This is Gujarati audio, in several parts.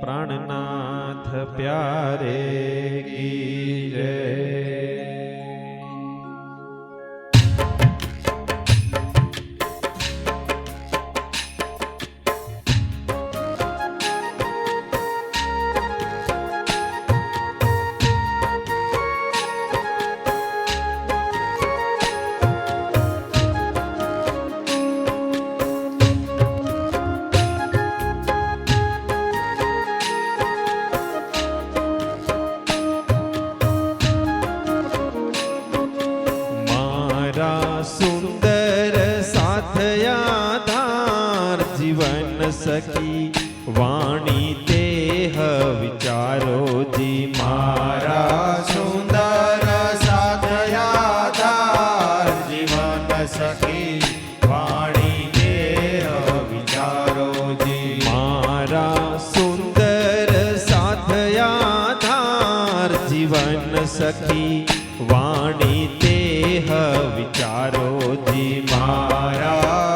प्राणनाथ प्यारे की जीवन सखी वाणी ते विचारो जी मारा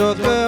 যোগ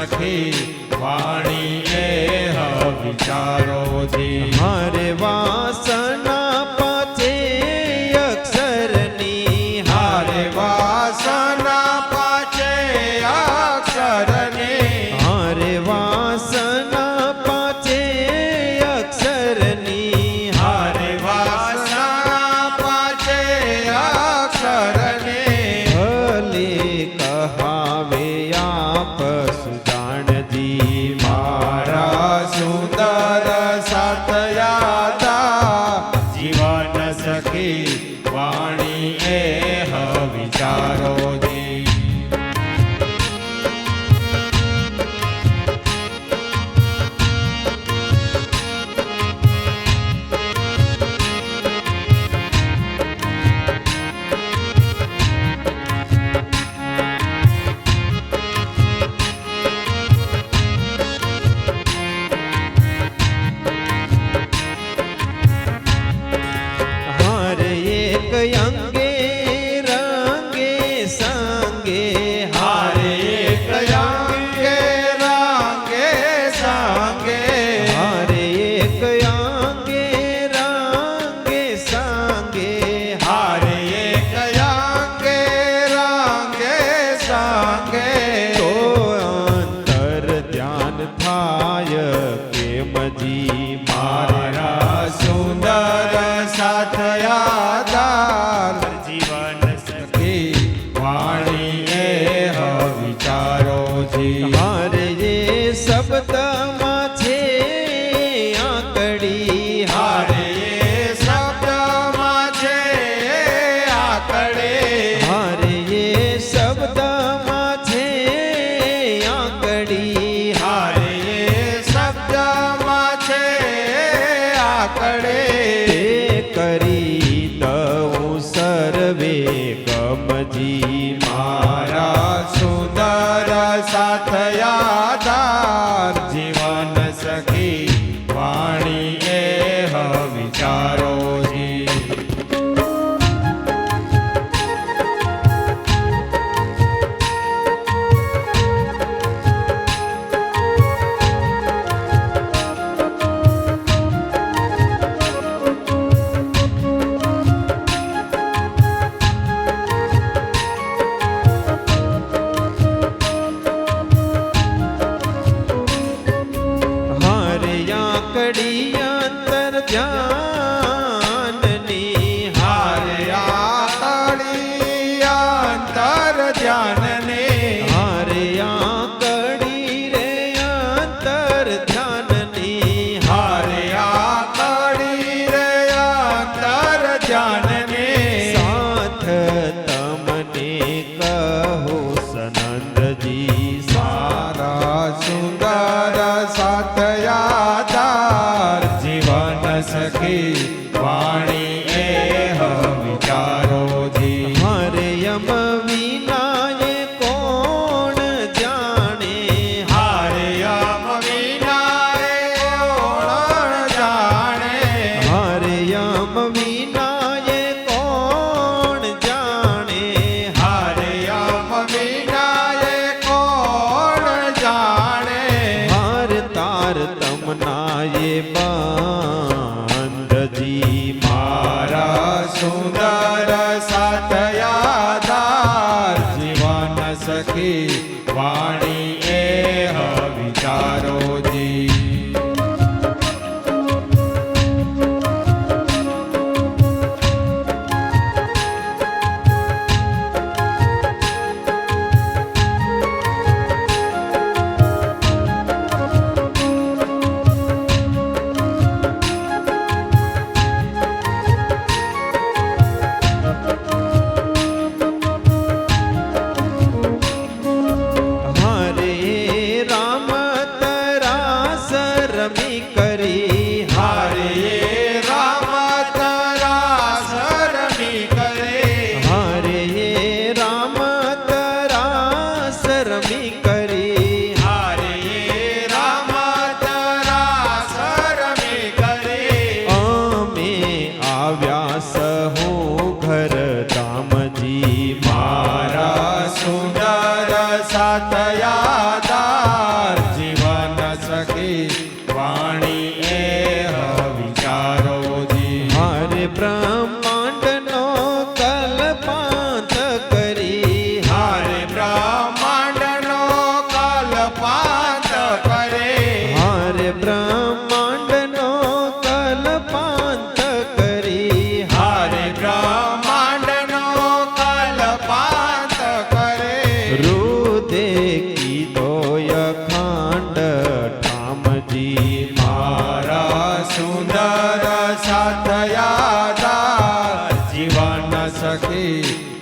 સખી વાણી એ વિચારોથી હરે વાસન થાય પ્રેમજી મારા સુંદર સાથયાદાર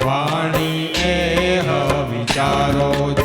વાણી એ વિચારો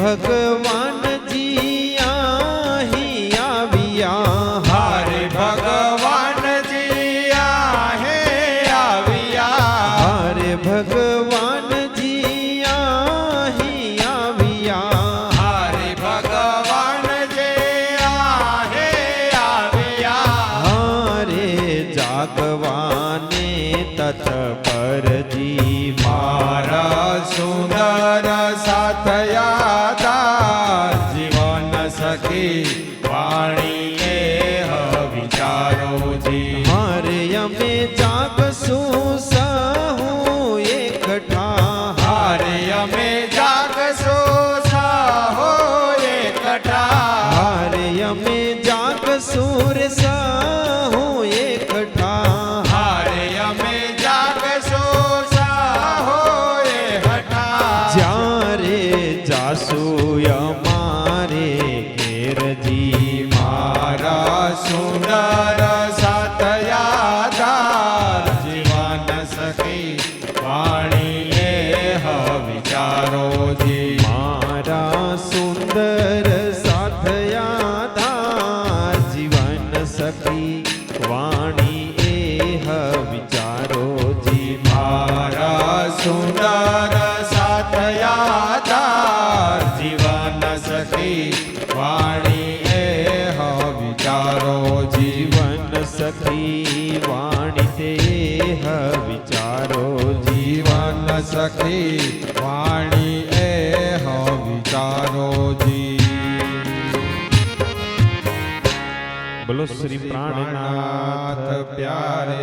भगवान जिया बिया हरे भगवान जिया हरे भगवान जिया हरे भगवान जिया हरे जागवान तथ पर जी। मारा सुंदर सा સુંદર સાથયાધાર જીવન સખી વાણી એ વિચારો જીવન સખી વાણી તે વિચારો જીવન સખી વાણી એ વિચારો જી. બોલો શ્રી પ્રાણનાથ પ્યારે